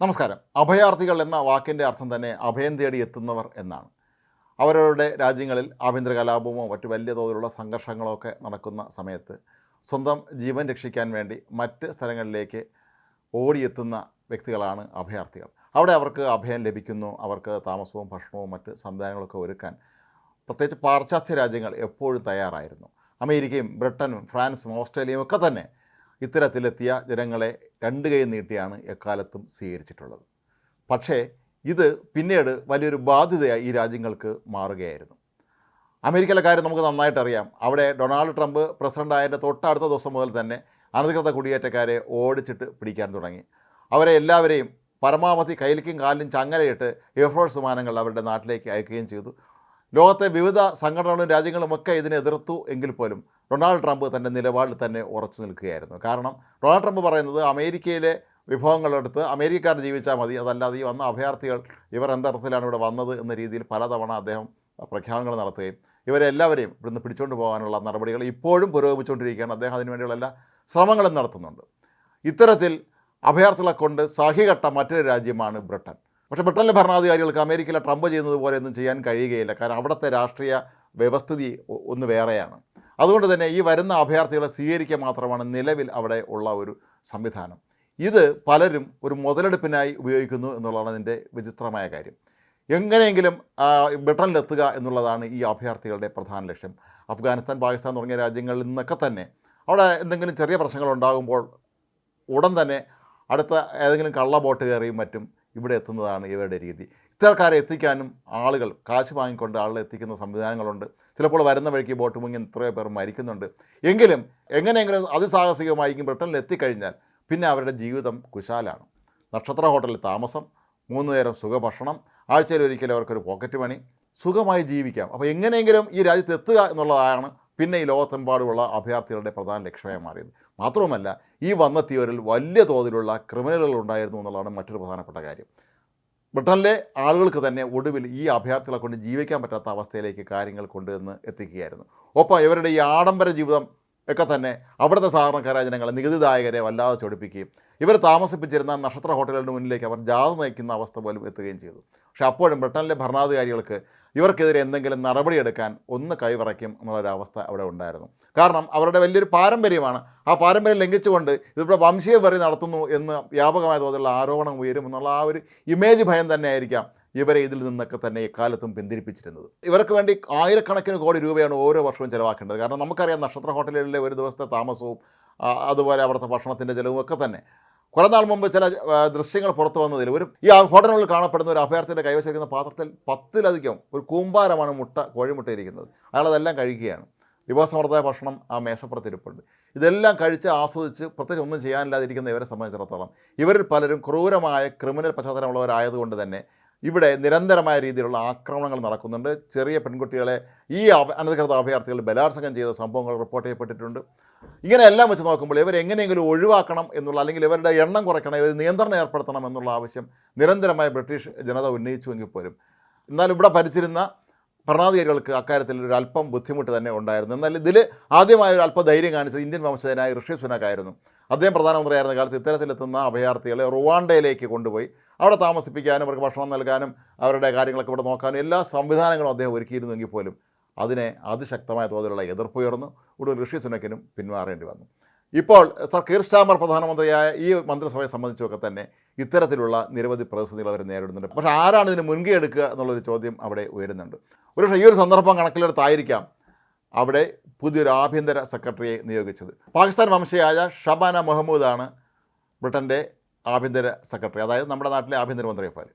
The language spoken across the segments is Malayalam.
നമസ്കാരം. അഭയാർത്ഥികൾ എന്ന വാക്കിന്റെ അർത്ഥം തന്നെ അഭയം തേടി എത്തുന്നവർ എന്നാണ്. അവരവരുടെ രാജ്യങ്ങളിൽ ആഭ്യന്തര കലാപമോ മറ്റു വലിയ തോതിലുള്ള സംഘർഷങ്ങളോ ഒക്കെ നടക്കുന്ന സമയത്ത് സ്വന്തം ജീവൻ രക്ഷിക്കാൻ വേണ്ടി മറ്റ് സ്ഥലങ്ങളിലേക്ക് ഓടിയെത്തുന്ന വ്യക്തികളാണ് അഭയാർത്ഥികൾ. അവിടെ അവർക്ക് അഭയം ലഭിക്കുന്നു. അവർക്ക് താമസവും ഭക്ഷണവും മറ്റ് സംവിധാനങ്ങളൊക്കെ ഒരുക്കാൻ പ്രത്യേകിച്ച് പാശ്ചാത്യ രാജ്യങ്ങൾ എപ്പോഴും തയ്യാറായിരുന്നു. അമേരിക്കയും ബ്രിട്ടനും ഫ്രാൻസും ഓസ്ട്രേലിയയും ഒക്കെ തന്നെ ഇത്തരത്തിലെത്തിയ ജനങ്ങളെ രണ്ട് കൈ നീട്ടിയാണ് എക്കാലത്തും സ്വീകരിച്ചിട്ടുള്ളത്. പക്ഷേ ഇത് പിന്നീട് വലിയൊരു ബാധ്യതയായി ഈ രാജ്യങ്ങൾക്ക് മാറുകയായിരുന്നു. അമേരിക്കയിലെ കാര്യം നമുക്ക് നന്നായിട്ട് അറിയാം അവിടെ ഡൊണാൾഡ് ട്രംപ് പ്രസിഡന്റ് ആയതിന്റെ തൊട്ടടുത്ത ദിവസം മുതൽ തന്നെ അനധികൃത കുടിയേറ്റക്കാരെ ഓടിച്ചിട്ട് പിടിക്കാൻ തുടങ്ങി. അവരെ എല്ലാവരെയും പരമാവധി കയ്യിലേക്കും കാലിലും ചങ്ങലയിട്ട് എയർഫോഴ്സ് വിമാനങ്ങൾ അവരുടെ നാട്ടിലേക്ക് അയക്കുകയും ചെയ്തു. ലോകത്തെ വിവിധ സംഘടനകളും രാജ്യങ്ങളുമൊക്കെ ഇതിനെ എതിർത്തു എങ്കിൽ പോലും ഡൊണാൾഡ് ട്രംപ് തന്റെ നിലപാടിൽ തന്നെ ഉറച്ചു നിൽക്കുകയായിരുന്നു. കാരണം ഡൊണാൾഡ് ട്രംപ് പറയുന്നത് അമേരിക്കയിലെ വിഭവങ്ങളെടുത്ത് അമേരിക്കക്കാർ ജീവിച്ചാൽ മതി അതല്ലാതെ ഈ വന്ന അഭയാർത്ഥികൾ ഇവർ എന്തർത്ഥത്തിലാണ് ഇവിടെ വന്നത് എന്ന രീതിയിൽ പലതവണ അദ്ദേഹം പ്രഖ്യാപനങ്ങൾ നടത്തുകയും ഇവരെല്ലാവരെയും ഇവിടുന്ന് പിടിച്ചുകൊണ്ട് പോകാനുള്ള നടപടികൾ ഇപ്പോഴും പുരോഗമിച്ചുകൊണ്ടിരിക്കുകയാണ്. അദ്ദേഹം അതിനുവേണ്ടിയുള്ള എല്ലാ ശ്രമങ്ങളും നടത്തുന്നുണ്ട്. ഇത്തരത്തിൽ അഭയാർത്ഥികളെ കൊണ്ട് സഹികെട്ട മറ്റൊരു രാജ്യമാണ് ബ്രിട്ടൻ. പക്ഷേ ബ്രിട്ടനിലെ ഭരണാധികാരികൾക്ക് അമേരിക്കയിലെ ട്രംപ് ചെയ്യുന്നത് പോലെ ഒന്നും ചെയ്യാൻ കഴിയുകയില്ല. കാരണം അവിടുത്തെ രാഷ്ട്രീയ വ്യവസ്ഥിതി ഒന്ന് വേറെയാണ്. അതുകൊണ്ട് തന്നെ ഈ വരുന്ന അഭയാർത്ഥികളെ സ്വീകരിക്കുക മാത്രമാണ് നിലവിൽ അവിടെ ഉള്ള ഒരു സംവിധാനം. ഇത് പലരും ഒരു മുതലെടുപ്പിനായി ഉപയോഗിക്കുന്നു എന്നുള്ളതാണ് ഇതിന്റെ വിചിത്രമായ കാര്യം. എങ്ങനെയെങ്കിലും ബ്രിട്ടനിലെത്തുക എന്നുള്ളതാണ് ഈ അഭയാർത്ഥികളുടെ പ്രധാന ലക്ഷ്യം. അഫ്ഗാനിസ്ഥാൻ പാകിസ്ഥാൻ തുടങ്ങിയ രാജ്യങ്ങളിൽ നിന്നൊക്കെ തന്നെ അവിടെ എന്തെങ്കിലും ചെറിയ പ്രശ്നങ്ങൾ ഉണ്ടാകുമ്പോൾ ഉടൻ തന്നെ അടുത്ത ഏതെങ്കിലും കള്ള ബോട്ട് കയറിയും മറ്റും ഇവിടെ എത്തുന്നതാണ് ഇവരുടെ രീതി. ഇത്തരക്കാരെ എത്തിക്കാനും ആളുകൾ കാശ് വാങ്ങിക്കൊണ്ട് ആളുകളെ എത്തിക്കുന്ന സംവിധാനങ്ങളുണ്ട്. ചിലപ്പോൾ വരുന്ന വഴിക്ക് ബോട്ട് മുങ്ങി എത്രയോ പേർ മരിക്കുന്നുണ്ട്. എങ്കിലും എങ്ങനെയെങ്കിലും അതിസാഹസികമായിരിക്കും ബ്രിട്ടനിൽ എത്തിക്കഴിഞ്ഞാൽ പിന്നെ അവരുടെ ജീവിതം കുശാലാണ്. നക്ഷത്ര ഹോട്ടലിൽ താമസം മൂന്ന് നേരം സുഖഭക്ഷണം ആഴ്ചയിൽ ഒരിക്കലും അവർക്കൊരു പോക്കറ്റ് മണി സുഖമായി ജീവിക്കാം. അപ്പോൾ എങ്ങനെയെങ്കിലും ഈ രാജ്യത്ത് എത്തുക എന്നുള്ളതാണ് പിന്നെ ഈ ലോകത്തെമ്പാടുമുള്ള അഭയാർത്ഥികളുടെ പ്രധാന ലക്ഷ്യമായി മാറിയത്. മാത്രവുമല്ല ഈ വന്നെത്തിയവരിൽ വലിയ തോതിലുള്ള ക്രിമിനലുകൾ ഉണ്ടായിരുന്നു എന്നുള്ളതാണ് മറ്റൊരു പ്രധാനപ്പെട്ട കാര്യം. ബ്രിട്ടനിലെ ആളുകൾക്ക് തന്നെ ഒടുവിൽ ഈ അഭയാർത്ഥികളെ കൊണ്ട് ജീവിക്കാൻ പറ്റാത്ത അവസ്ഥയിലേക്ക് കാര്യങ്ങൾ കൊണ്ടുവന്ന് എത്തിക്കുകയായിരുന്നു. ഒപ്പം ഇവരുടെ ഈ ആഡംബര ജീവിതം ഒക്കെ തന്നെ അവിടുത്തെ സാധാരണക്കാരായ ജനങ്ങളെ നികുതിദായകരെ വല്ലാതെ ചൊടിപ്പിക്കുകയും ഇവർ താമസിപ്പിച്ചിരുന്ന നക്ഷത്ര ഹോട്ടലുകളുടെ മുന്നിലേക്ക് അവർ ജാഥ നയിക്കുന്ന അവസ്ഥ പോലും എത്തുകയും ചെയ്തു. പക്ഷേ അപ്പോഴും ബ്രിട്ടനിലെ ഭരണാധികാരികൾക്ക് ഇവർക്കെതിരെ എന്തെങ്കിലും നടപടിയെടുക്കാൻ ഒന്ന് കൈവിറയ്ക്കും എന്നുള്ളൊരവസ്ഥ അവിടെ ഉണ്ടായിരുന്നു. കാരണം അവരുടെ വലിയൊരു പാരമ്പര്യമാണ്. ആ പാരമ്പര്യം ലംഘിച്ചുകൊണ്ട് ഇതിവിടെ വംശീയ വെറി നടത്തുന്നു എന്ന് വ്യാപകമായ തോതിലുള്ള ആരോപണം ഉയരും എന്നുള്ള ആ ഒരു ഇമേജ് ഭയം തന്നെ ആയിരിക്കാം ഇവരെ ഇതിൽ നിന്നൊക്കെ തന്നെ എക്കാലത്തും പിന്തിരിപ്പിച്ചിരുന്നത്. ഇവർക്ക് വേണ്ടി ആയിരക്കണക്കിന് കോടി രൂപയാണ് ഓരോ വർഷവും ചിലവാക്കേണ്ടത്. കാരണം നമുക്കറിയാം നക്ഷത്ര ഹോട്ടലുകളിലെ ഒരു ദിവസത്തെ താമസവും അതുപോലെ അവിടുത്തെ ഭക്ഷണത്തിന്റെ ചിലവും ഒക്കെ തന്നെ. കുറേ നാൾ മുമ്പ് ചില ദൃശ്യങ്ങൾ പുറത്തു വന്നതിൽ ഒരു ഈ ഹോട്ടലുകളിൽ കാണപ്പെടുന്ന ഒരു അഭയാർത്ഥിയുടെ കൈവശിക്കുന്ന പാത്രത്തിൽ പത്തിലധികം ഒരു കൂമ്പാരമാണ് മുട്ട കോഴിമുട്ടയിരിക്കുന്നത് അയാളതെല്ലാം കഴിക്കുകയാണ്. വിഭവസമൃദ്ധമായ ഭക്ഷണം ആ മേശപ്പുറത്തിരിപ്പുണ്ട് ഇതെല്ലാം കഴിച്ച് ആസ്വദിച്ച് പ്രത്യേകിച്ച് ഒന്നും ചെയ്യാനില്ലാതിരിക്കുന്ന ഇവരെ സംബന്ധിച്ചിടത്തോളം ഇവരിൽ പലരും ക്രൂരമായ ക്രിമിനൽ പശ്ചാത്തലമുള്ളവരായതുകൊണ്ട് തന്നെ ഇവിടെ നിരന്തരമായ രീതിയിലുള്ള ആക്രമണങ്ങൾ നടക്കുന്നുണ്ട്. ചെറിയ പെൺകുട്ടികളെ ഈ അനധികൃത അഭയാർത്ഥികൾ ബലാത്സംഗം ചെയ്ത സംഭവങ്ങൾ റിപ്പോർട്ട് ചെയ്യപ്പെട്ടിട്ടുണ്ട്. ഇങ്ങനെയെല്ലാം വെച്ച് നോക്കുമ്പോൾ ഇവർ എങ്ങനെയെങ്കിലും ഒഴിവാക്കണം എന്നുള്ള അല്ലെങ്കിൽ ഇവരുടെ എണ്ണം കുറയ്ക്കണം ഇവർ നിയന്ത്രണം ഏർപ്പെടുത്തണം എന്നുള്ള ആവശ്യം നിരന്തരമായ ബ്രിട്ടീഷ് ജനത ഉന്നയിച്ചുവെങ്കിൽ പോലും. എന്നാൽ ഇവിടെ ഭരിച്ചിരുന്ന ഭരണാധികാരികൾക്ക് അക്കാര്യത്തിൽ ഒരു അല്പം ബുദ്ധിമുട്ട് തന്നെ ഉണ്ടായിരുന്നു. എന്നാൽ ഇതിൽ ആദ്യമായ ഒരു അല്പ ധൈര്യം കാണിച്ചത് ഇന്ത്യൻ വംശജനായ ഋഷി സുനക് ആയിരുന്നു അദ്ദേഹം പ്രധാനമന്ത്രിയായിരുന്ന കാലത്ത് ഇത്തരത്തിലെത്തുന്ന അഭയാർത്ഥികളെ റുവാണ്ടയിലേക്ക് കൊണ്ടുപോയി. അവിടെ താമസിപ്പിക്കാനും അവർക്ക് ഭക്ഷണം നൽകാനും അവരുടെ കാര്യങ്ങളൊക്കെ ഇവിടെ നോക്കാനും എല്ലാ സംവിധാനങ്ങളും അദ്ദേഹം ഒരുക്കിയിരുന്നെങ്കിൽ പോലും അതിനെ അതിശക്തമായ തോതിലുള്ള എതിർപ്പുയർന്നു. ഒടുവിൽ ഋഷി സുനക്കിനും പിന്മാറേണ്ടി വന്നു. ഇപ്പോൾ സർ കീർ സ്റ്റാമർ പ്രധാനമന്ത്രിയായ ഈ മന്ത്രിസഭയെ സംബന്ധിച്ചൊക്കെ തന്നെ ഇത്തരത്തിലുള്ള നിരവധി പ്രതിസന്ധികൾ അവർ നേരിടുന്നുണ്ട്. പക്ഷേ ആരാണ് ഇതിന് മുൻകൈ എടുക്കുക എന്നുള്ളൊരു ചോദ്യം അവിടെ ഉയരുന്നുണ്ട്. ഒരു ഈ ഒരു സന്ദർഭം കണക്കിലെടുത്തായിരിക്കാം അവിടെ പുതിയൊരു ആഭ്യന്തര സെക്രട്ടറിയെ നിയോഗിച്ചത്. പാകിസ്ഥാൻ വംശയായ ഷബാന മുഹമ്മൂദാണ് ബ്രിട്ടന്റെ ആഭ്യന്തര സെക്രട്ടറി അതായത് നമ്മുടെ നാട്ടിലെ ആഭ്യന്തരമന്ത്രി പോലെ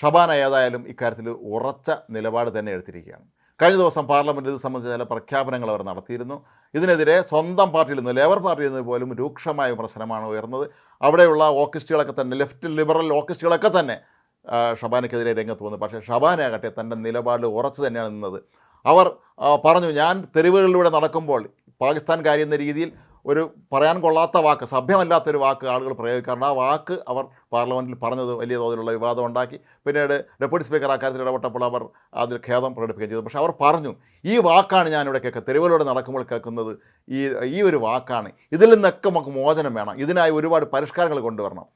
ഷബാന ഏതായാലും ഇക്കാര്യത്തിൽ ഉറച്ച നിലപാട് തന്നെ എടുത്തിരിക്കുകയാണ്. കഴിഞ്ഞ ദിവസം പാർലമെന്റ് ഇത് സംബന്ധിച്ച ചില പ്രഖ്യാപനങ്ങൾ അവർ നടത്തിയിരുന്നു. ഇതിനെതിരെ സ്വന്തം പാർട്ടിയിൽ നിന്ന് ലേബർ പാർട്ടിയിൽ നിന്ന് പോലും രൂക്ഷമായ വിമർശനമാണ് ഉയർന്നത്. അവിടെയുള്ള ഓക്കിസ്റ്റുകളൊക്കെ തന്നെ ലെഫ്റ്റ് ലിബറൽ ഓക്കിസ്റ്റുകളൊക്കെ തന്നെ ഷബാനയ്ക്കെതിരെ രംഗത്ത് വന്നു. പക്ഷേ ഷബാനയാകട്ടെ തന്റെ നിലപാട് ഉറച്ചു തന്നെയാണ് നിന്നത്. അവർ പറഞ്ഞു ഞാൻ തെരുവുകളിലൂടെ നടക്കുമ്പോൾ പാകിസ്ഥാൻകാരി എന്ന രീതിയിൽ ഒരു പറയാൻ കൊള്ളാത്ത വാക്ക് സഭ്യമല്ലാത്തൊരു വാക്ക് ആളുകൾ പ്രയോഗിക്കാറുണ്ട്. ആ വാക്ക് അവർ പാർലമെന്റിൽ പറഞ്ഞത് വലിയ തോതിലുള്ള വിവാദം ഉണ്ടാക്കി. പിന്നീട് ഡെപ്യൂട്ടി സ്പീക്കർ അക്കാര്യത്തിൽ ഇടപെട്ടപ്പോൾ അവർ അതിൽ ഖേദം പ്രകടിപ്പിക്കുകയും ചെയ്തു. പക്ഷേ അവർ പറഞ്ഞു ഈ വാക്കാണ് ഞാനിവിടെ കേൾക്കുക തെരുവിലൂടെ നടക്കുമ്പോൾ കേൾക്കുന്നത് ഈ ഈ ഒരു വാക്കാണ്. ഇതിൽ നിന്നൊക്കെ നമുക്ക് മോചനം വേണം. ഇതിനായി ഒരുപാട് പരിഷ്കാരങ്ങൾ കൊണ്ടുവരണം.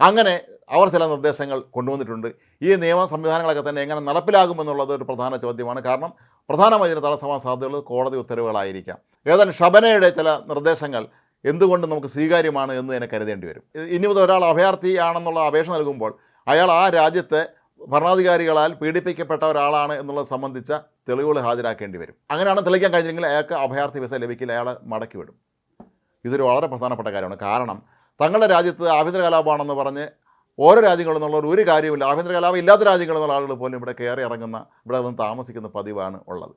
അങ്ങനെ അവർ ചില നിർദ്ദേശങ്ങൾ കൊണ്ടുവന്നിട്ടുണ്ട്. ഈ നിയമ സംവിധാനങ്ങളൊക്കെ തന്നെ എങ്ങനെ നടപ്പിലാകുമെന്നുള്ളത് ഒരു പ്രധാന ചോദ്യമാണ്. കാരണം പ്രധാനമായി ഇതിന് തടസ്സമാൻ സാധ്യതകൾ കോടതി ഉത്തരവുകളായിരിക്കാം. ഏതായാലും ഷബനയുടെ ചില നിർദ്ദേശങ്ങൾ എന്തുകൊണ്ട് നമുക്ക് സ്വീകാര്യമാണ് എന്ന് തന്നെ കരുതേണ്ടി വരും. ഇനി മുതൽ ഒരാൾ അഭയാർത്ഥിയാണെന്നുള്ള അപേക്ഷ നൽകുമ്പോൾ അയാൾ ആ രാജ്യത്തെ ഭരണാധികാരികളാൽ പീഡിപ്പിക്കപ്പെട്ട ഒരാളാണ് എന്നുള്ളത് സംബന്ധിച്ച തെളിവുകൾ ഹാജരാക്കേണ്ടി വരും. അങ്ങനെയാണ് തെളിയിക്കാൻ കഴിഞ്ഞെങ്കിൽ അയാൾക്ക് അഭയാർത്ഥി വിസ ലഭിക്കില്ല അയാളെ മടക്കി വിടും. ഇതൊരു വളരെ പ്രധാനപ്പെട്ട കാര്യമാണ്. കാരണം തങ്ങളുടെ രാജ്യത്ത് ആഭ്യന്തര കലാപമാണെന്ന് പറഞ്ഞ് ഓരോ രാജ്യങ്ങളിൽ നിന്നുള്ള ഒരു കാര്യമില്ല ആഭ്യന്തര കലാപം ഇല്ലാത്ത രാജ്യങ്ങളിൽ നിന്നുള്ള ആളുകൾ പോലും ഇവിടെ കയറി ഇറങ്ങുന്ന ഇവിടെ വന്ന് താമസിക്കുന്ന പതിവാണ് ഉള്ളത്.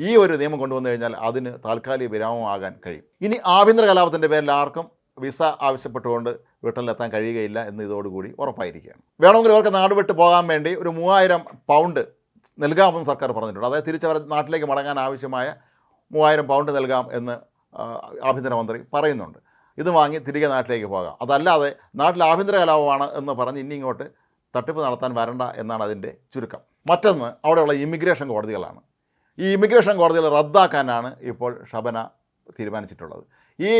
ഈ ഒരു നിയമം കൊണ്ടുവന്നു കഴിഞ്ഞാൽ അതിന് താൽക്കാലിക വിരാമമാകാൻ കഴിയും. ഇനി ആഭ്യന്തര കലാപത്തിന്റെ പേരിൽ ആർക്കും വിസ ആവശ്യപ്പെട്ടുകൊണ്ട് വീട്ടിലെത്താൻ കഴിയുകയില്ല എന്ന് ഇതോടുകൂടി ഉറപ്പായിരിക്കുകയാണ്. വേണമെങ്കിൽ ഇവർക്ക് നാട് വിട്ട് പോകാൻ വേണ്ടി ഒരു മൂവായിരം പൗണ്ട് നൽകാമെന്ന് സർക്കാർ പറഞ്ഞിട്ടുണ്ട്. അതായത് തിരിച്ചവർ നാട്ടിലേക്ക് മടങ്ങാൻ ആവശ്യമായ മൂവായിരം പൗണ്ട് നൽകാം എന്ന് ആഭ്യന്തരമന്ത്രി പറയുന്നുണ്ട്. ഇത് വാങ്ങി തിരികെ നാട്ടിലേക്ക് പോകാം. അതല്ലാതെ നാട്ടിൽ ആഭ്യന്തര കലാപമാണ് എന്ന് പറഞ്ഞ് ഇനി ഇങ്ങോട്ട് തട്ടിപ്പ് നടത്താൻ വരണ്ട എന്നാണ് അതിന്റെ ചുരുക്കം. മറ്റൊന്ന് അവിടെയുള്ള ഇമിഗ്രേഷൻ കോടതികളാണ്. ഈ ഇമിഗ്രേഷൻ കോടതികൾ റദ്ദാക്കാനാണ് ഇപ്പോൾ ഷബന തീരുമാനിച്ചിട്ടുള്ളത്. ഈ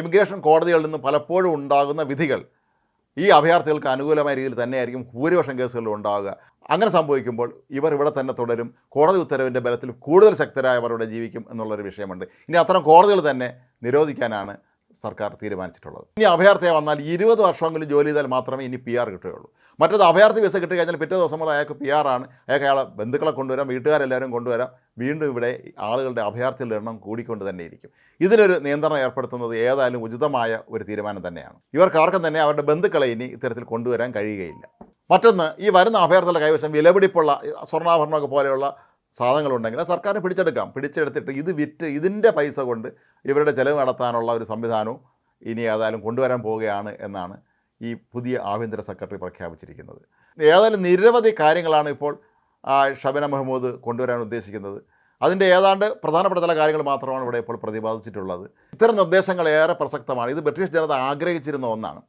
ഇമിഗ്രേഷൻ കോടതികളിൽ നിന്ന് പലപ്പോഴും ഉണ്ടാകുന്ന വിധികൾ ഈ അഭയാർത്ഥികൾക്ക് അനുകൂലമായ രീതിയിൽ തന്നെയായിരിക്കും ഭൂരിപക്ഷം കേസുകളിലും ഉണ്ടാവുക. അങ്ങനെ സംഭവിക്കുമ്പോൾ ഇവർ ഇവിടെ തന്നെ തുടരും. കോടതി ഉത്തരവിന്റെ ബലത്തിൽ കൂടുതൽ ശക്തരായവരുടെ ജീവിക്കും എന്നുള്ളൊരു വിഷയമുണ്ട്. ഇനി അത്തരം കോടതികൾ തന്നെ നിരോധിക്കാനാണ് സർക്കാർ തീരുമാനിച്ചിട്ടുള്ളത്. ഇനി അഭയാർത്ഥിയെ വന്നാൽ ഇരുപത് വർഷമെങ്കിലും ജോലി ചെയ്താൽ മാത്രമേ ഇനി പി ആർ കിട്ടുകയുള്ളൂ. മറ്റത് അഭയാർത്ഥി വിസ കിട്ടി കഴിഞ്ഞാൽ പിറ്റേ ദിവസം മുതൽ അയാൾക്ക് പി ആർ ആണ്. അയാൾക്ക് അയാളെ ബന്ധുക്കളെ കൊണ്ടുവരാം വീട്ടുകാരെല്ലാവരും കൊണ്ടുവരാം. വീണ്ടും ഇവിടെ ആളുകളുടെ അഭയാർത്ഥികളുടെ എണ്ണം കൂടിക്കൊണ്ട് തന്നെ ഇരിക്കും. ഇതിനൊരു നിയന്ത്രണം ഏർപ്പെടുത്തുന്നത് ഏതായാലും ഉചിതമായ ഒരു തീരുമാനം തന്നെയാണ്. ഇവർക്കാർക്കും തന്നെ അവരുടെ ബന്ധുക്കളെ ഇനി ഇത്തരത്തിൽ കൊണ്ടുവരാൻ കഴിയുകയില്ല. മറ്റൊന്ന് ഈ വരുന്ന അഭയാർത്ഥികളുടെ കൈവശം വിലപിടിപ്പുള്ള സ്വർണാഭരണമൊക്കെ പോലെയുള്ള സാധനങ്ങളുണ്ടെങ്കിൽ അത് സർക്കാരിന് പിടിച്ചെടുക്കാം. പിടിച്ചെടുത്തിട്ട് ഇത് വിറ്റ് ഇതിന്റെ പൈസ കൊണ്ട് ഇവരുടെ ചിലവ് നടത്താനുള്ള ഒരു സംവിധാനവും ഇനി ഏതായാലും കൊണ്ടുവരാൻ പോവുകയാണ് എന്നാണ് ഈ പുതിയ ആഭ്യന്തര സെക്രട്ടറി പ്രഖ്യാപിച്ചിരിക്കുന്നത്. ഏതായാലും നിരവധി കാര്യങ്ങളാണ് ഇപ്പോൾ ഷബന മുഹമ്മൂദ് കൊണ്ടുവരാൻ ഉദ്ദേശിക്കുന്നത്. അതിന്റെ ഏതാണ്ട് പ്രധാനപ്പെട്ട ചില കാര്യങ്ങൾ മാത്രമാണ് ഇവിടെ ഇപ്പോൾ പ്രതിപാദിച്ചിട്ടുള്ളത്. ഇത്തരം നിർദ്ദേശങ്ങൾ ഏറെ പ്രസക്തമാണ്. ഇത് ബ്രിട്ടീഷ് ജനത ആഗ്രഹിച്ചിരുന്ന ഒന്നാണ്.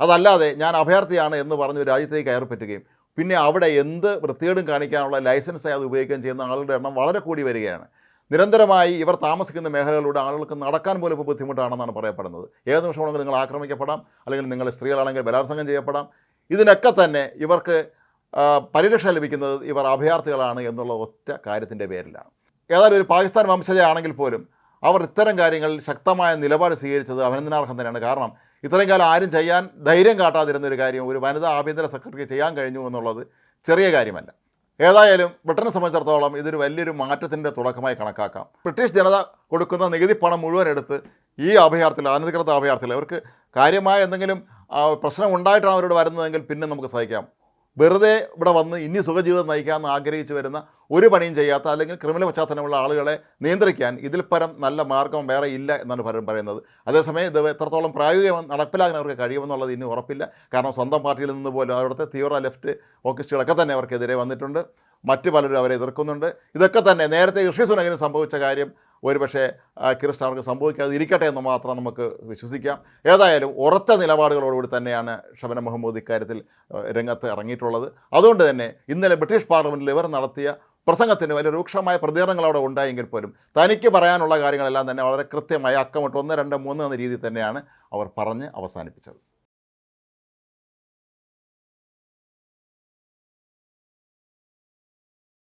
അതല്ലാതെ ഞാൻ അഭയാർത്ഥിയാണ് എന്ന് പറഞ്ഞ് രാജ്യത്തേക്ക് കയറി പറ്റുകയും പിന്നെ അവിടെ എന്ത് വൃത്തികേടും കാണിക്കാനുള്ള ലൈസൻസായി അത് ഉപയോഗിക്കുകയും ചെയ്യുന്ന ആളുടെ എണ്ണം വളരെ കൂടി വരികയാണ്. നിരന്തരമായി ഇവർ താമസിക്കുന്ന മേഖലകളിലൂടെ ആളുകൾക്ക് നടക്കാൻ പോലും ഇപ്പോൾ ബുദ്ധിമുട്ടാണെന്നാണ് പറയപ്പെടുന്നത്. ഏത് നിമിഷമാണെങ്കിൽ നിങ്ങൾ ആക്രമിക്കപ്പെടാം അല്ലെങ്കിൽ നിങ്ങൾ സ്ത്രീകളാണെങ്കിൽ ബലാത്സംഗം ചെയ്യപ്പെടാം. ഇതിനൊക്കെ തന്നെ ഇവർക്ക് പരിരക്ഷ ലഭിക്കുന്നത് ഇവർ അഭയാർത്ഥികളാണ് എന്നുള്ള ഒറ്റ കാര്യത്തിന്റെ പേരിലാണ്. ഏതായാലും ഒരു പാകിസ്ഥാൻ വംശജയാണെങ്കിൽ പോലും അവർ ഇത്തരം കാര്യങ്ങളിൽ ശക്തമായ നിലപാട് സ്വീകരിച്ചത് അഭിനന്ദനാർഹം തന്നെയാണ്. കാരണം ഇത്രയും കാലം ആരും ചെയ്യാൻ ധൈര്യം കാട്ടാതിരുന്ന ഒരു കാര്യം ഒരു വനിതാ ആഭ്യന്തര സെക്രട്ടറി ചെയ്യാൻ കഴിഞ്ഞു എന്നുള്ളത് ചെറിയ കാര്യമല്ല. ഏതായാലും ബ്രിട്ടനെ സംബന്ധിച്ചിടത്തോളം ഇതൊരു വലിയൊരു മാറ്റത്തിന്റെ തുടക്കമായി കണക്കാക്കാം. ബ്രിട്ടീഷ് ജനത കൊടുക്കുന്ന നികുതി പണം മുഴുവൻ എടുത്ത് ഈ അഭയാർത്ഥികൾ അനധികൃത അഭയാർത്ഥികൾ അവർക്ക് കാര്യമായ എന്തെങ്കിലും പ്രശ്നം ഉണ്ടായിട്ടാണ് അവരോട് വരുന്നതെങ്കിൽ പിന്നെ നമുക്ക് സഹിക്കാം. വെറുതെ ഇവിടെ വന്ന് ഇനി സുഖജീവിതം നയിക്കാമെന്ന് ആഗ്രഹിച്ച് വരുന്ന ഒരു പണിയും ചെയ്യാത്ത അല്ലെങ്കിൽ ക്രിമിനൽ പശ്ചാത്തലമുള്ള ആളുകളെ നിയന്ത്രിക്കാൻ ഇതിൽ പരം നല്ല മാർഗം വേറെ ഇല്ല എന്നാണ് പലരും പറയുന്നത്. അതേസമയം ഇത് എത്രത്തോളം പ്രായോഗികം നടപ്പിലാകാൻ അവർക്ക് കഴിയുമെന്നുള്ളത് ഇനി ഉറപ്പില്ല. കാരണം സ്വന്തം പാർട്ടിയിൽ നിന്ന് പോലും അവിടുത്തെ തീവ്ര ലെഫ്റ്റ് ഓക്കിസ്റ്റുകളൊക്കെ തന്നെ അവർക്കെതിരെ വന്നിട്ടുണ്ട്. മറ്റു പലരും അവരെ എതിർക്കുന്നുണ്ട്. ഇതൊക്കെ തന്നെ നേരത്തെ ഋഷി സുനകിന് സംഭവിച്ച കാര്യം ഒരുപക്ഷെ പക്ഷേ കിറിസ്റ്റാർക്ക് സംഭവിക്കാതെ ഇരിക്കട്ടെ എന്ന് മാത്രം നമുക്ക് വിശ്വസിക്കാം. ഏതായാലും ഉറച്ച നിലപാടുകളോടുകൂടി തന്നെയാണ് ഷബന മുഹമ്മദ് ഇക്കാര്യത്തിൽ രംഗത്ത് ഇറങ്ങിയിട്ടുള്ളത്. അതുകൊണ്ട് തന്നെ ഇന്നലെ ബ്രിട്ടീഷ് പാർലമെന്റിൽ ഇവർ നടത്തിയ പ്രസംഗത്തിന് വലിയ രൂക്ഷമായ പ്രതികരണങ്ങൾ അവിടെ ഉണ്ടായെങ്കിൽ പോലും തനിക്ക് പറയാനുള്ള കാര്യങ്ങളെല്ലാം തന്നെ വളരെ കൃത്യമായി അക്കമിട്ട് ഒന്ന് രണ്ട് മൂന്ന് എന്ന രീതിയിൽ തന്നെയാണ് അവർ പറഞ്ഞ് അവസാനിപ്പിച്ചത്.